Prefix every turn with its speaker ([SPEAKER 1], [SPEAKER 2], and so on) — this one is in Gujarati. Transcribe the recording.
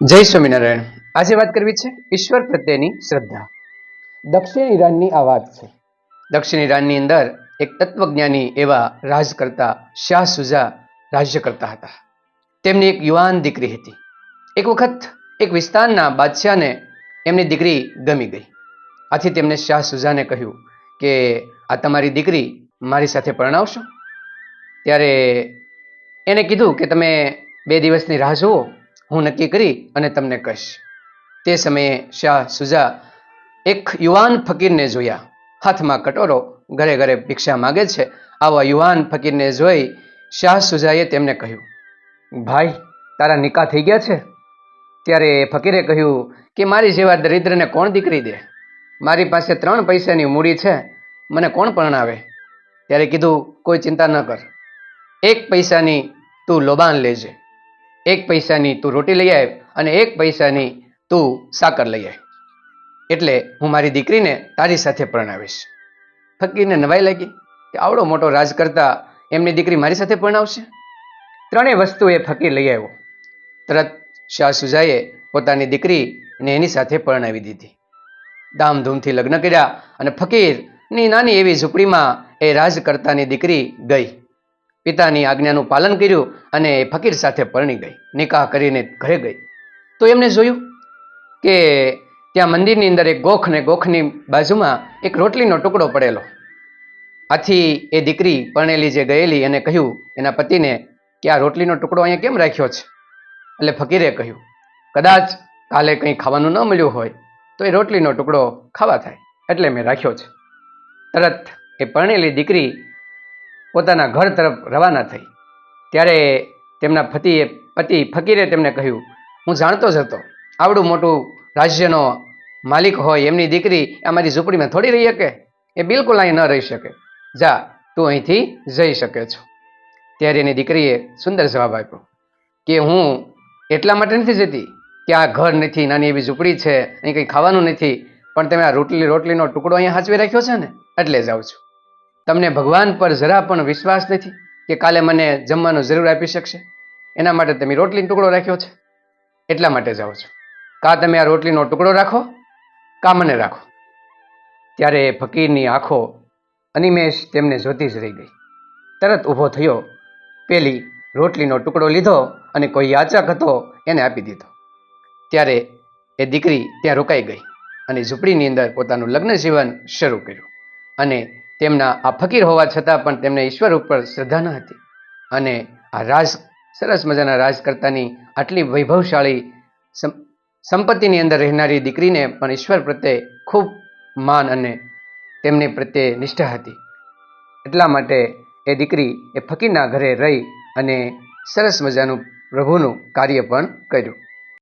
[SPEAKER 1] જય સ્વામિનારાયણ. આજે વાત કરવી છે ઈશ્વર પ્રત્યેની શ્રદ્ધા. દક્ષિણ ઈરાનની આ વાત છે. દક્ષિણ ઈરાનની અંદર એક તત્વજ્ઞાની એવા રાજ કરતા શાહ સુજા રાજ્ય કરતા હતા. તેમની એક યુવાન દીકરી હતી. એક વખત એક વિસ્તારના બાદશાહને એમની દીકરી ગમી ગઈ. આથી તેમણે શાહ સુજાને કહ્યું કે આ તમારી દીકરી મારી સાથે પરણાવશો ત્યારે એણે કીધું કે તમે બે દિવસની રાહ જુઓ હું નક્કી કરી અને તમને કહીશ. તે સમયે શાહ સુજા એક યુવાન ફકીરને જોયા. હાથમાં કટોરો ઘરે ઘરે ભિક્ષા માગે છે. આવા યુવાન ફકીરને જોઈ શાહ સુજાએ તેમને કહ્યું, ભાઈ, તારા નિકાહ થઈ ગયા છે? ત્યારે ફકીરે કહ્યું કે, મારી જેવા દરિદ્રને કોણ દીકરી દે? મારી પાસે ત્રણ પૈસાની મૂડી છે. મને કોણ પરણાવે? ત્યારે કીધું, કોઈ ચિંતા ન કર. એક પૈસાની તું લોબાન લેજે. એક પૈસાની તું રોટી લઈ આવ અને એક પૈસાની તું સાકર લઈ આવ એટલે હું મારી દીકરીને તારી સાથે પરણાવીશ. ફકીરને નવાઈ લાગી કે આવડો મોટો રાજ કરતા એમની દીકરી મારી સાથે પરણાવશે? ત્રણેય વસ્તુ એ ફકીર લઈ આવ્યો. તરત શાહ સુજાએ પોતાની દીકરીને એની સાથે પરણાવી દીધી. ધામધૂમથી લગ્ન કર્યા અને ફકીરની નાની એવી ઝૂંપડીમાં એ રાજકર્તાની દીકરી ગઈ. પિતાની આજ્ઞાનું પાલન કર્યું અને ફકીર સાથે પરણી ગઈ. નિકાહ કરીને ઘરે ગઈ. તો એમને જોયું કે ત્યાં મંદિરની અંદર એક ગોખ ને ગોખની બાજુમાં એક રોટલીનો ટુકડો પડેલો. આથી એ દીકરી પરણેલી જે ગયેલી એને કહ્યું, એના પતિને કે આ રોટલીનો ટુકડો અહીંયા કેમ રાખ્યો છે? એટલે ફકીરે કહ્યું, કદાચ કાલે કંઈ ખાવાનું ન મળ્યું હોય તો એ રોટલીનો ટુકડો ખાવા થાય. એટલે મેં રાખ્યો છે. તરત એ પરણેલી દીકરી પોતાના ઘર તરફ રવાના થઈ. ત્યારે તેમના પતિએ, પતિ ફકીરે તેમને કહ્યું, હું જાણતો જ હતો, આવડું મોટું રાજ્યનો માલિક હોય, એમની દીકરી અમારી ઝૂંપડીમાં થોડી રહી શકે? એ બિલકુલ અહીં ન રહી શકે. જા, તું અહીંથી જઈ શકે છો. ત્યારે એની દીકરીએ સુંદર જવાબ આપ્યો, કે હું એટલા માટે નથી જતી કે આ ઘર નથી, નાની એવી ઝૂંપડી છે, અહીં કંઈ ખાવાનું નથી, પણ તમે આ રોટલી રોટલીનો ટુકડો અહીંયા હાચવી રાખ્યો છે ને? એટલે જાઉં છું. તમને ભગવાન પર જરા પણ વિશ્વાસ નથી કે કાલે મને જમવાનું જરૂર આપી શકશે? એના માટે તમે રોટલીનો ટુકડો રાખ્યો છે? એટલા માટે જાઓ છો. કા તમે આ રોટલીનો ટુકડો રાખો, કા મને રાખો? ત્યારે ફકીરની આંખો અનિમેષ તેમને જોતી જ રહી ગઈ. તરત ઊભો થયો, પેલી રોટલીનો ટુકડો લીધો અને કોઈ યાચક હતો એને આપી દીધો. ત્યારે એ દીકરી ત્યાં રોકાઈ ગઈ અને ઝૂંપડીની અંદર પોતાનું લગ્ન જીવન શરૂ કર્યું. અને તેમના આ ફકીર હોવા છતાં પણ તેમને ઈશ્વર ઉપર શ્રદ્ધા ન હતી. અને આ રાજ, સરસ મજાના રાજકર્તાની આટલી વૈભવશાળી સંપત્તિની અંદર રહેનારી દીકરીને પણ ઈશ્વર પ્રત્યે ખૂબ માન અને તેમની પ્રત્યે નિષ્ઠા હતી. એટલા માટે એ દીકરી એ ફકીરના ઘરે રહી અને સરસ મજાનું પ્રભુનું કાર્ય પણ કર્યું.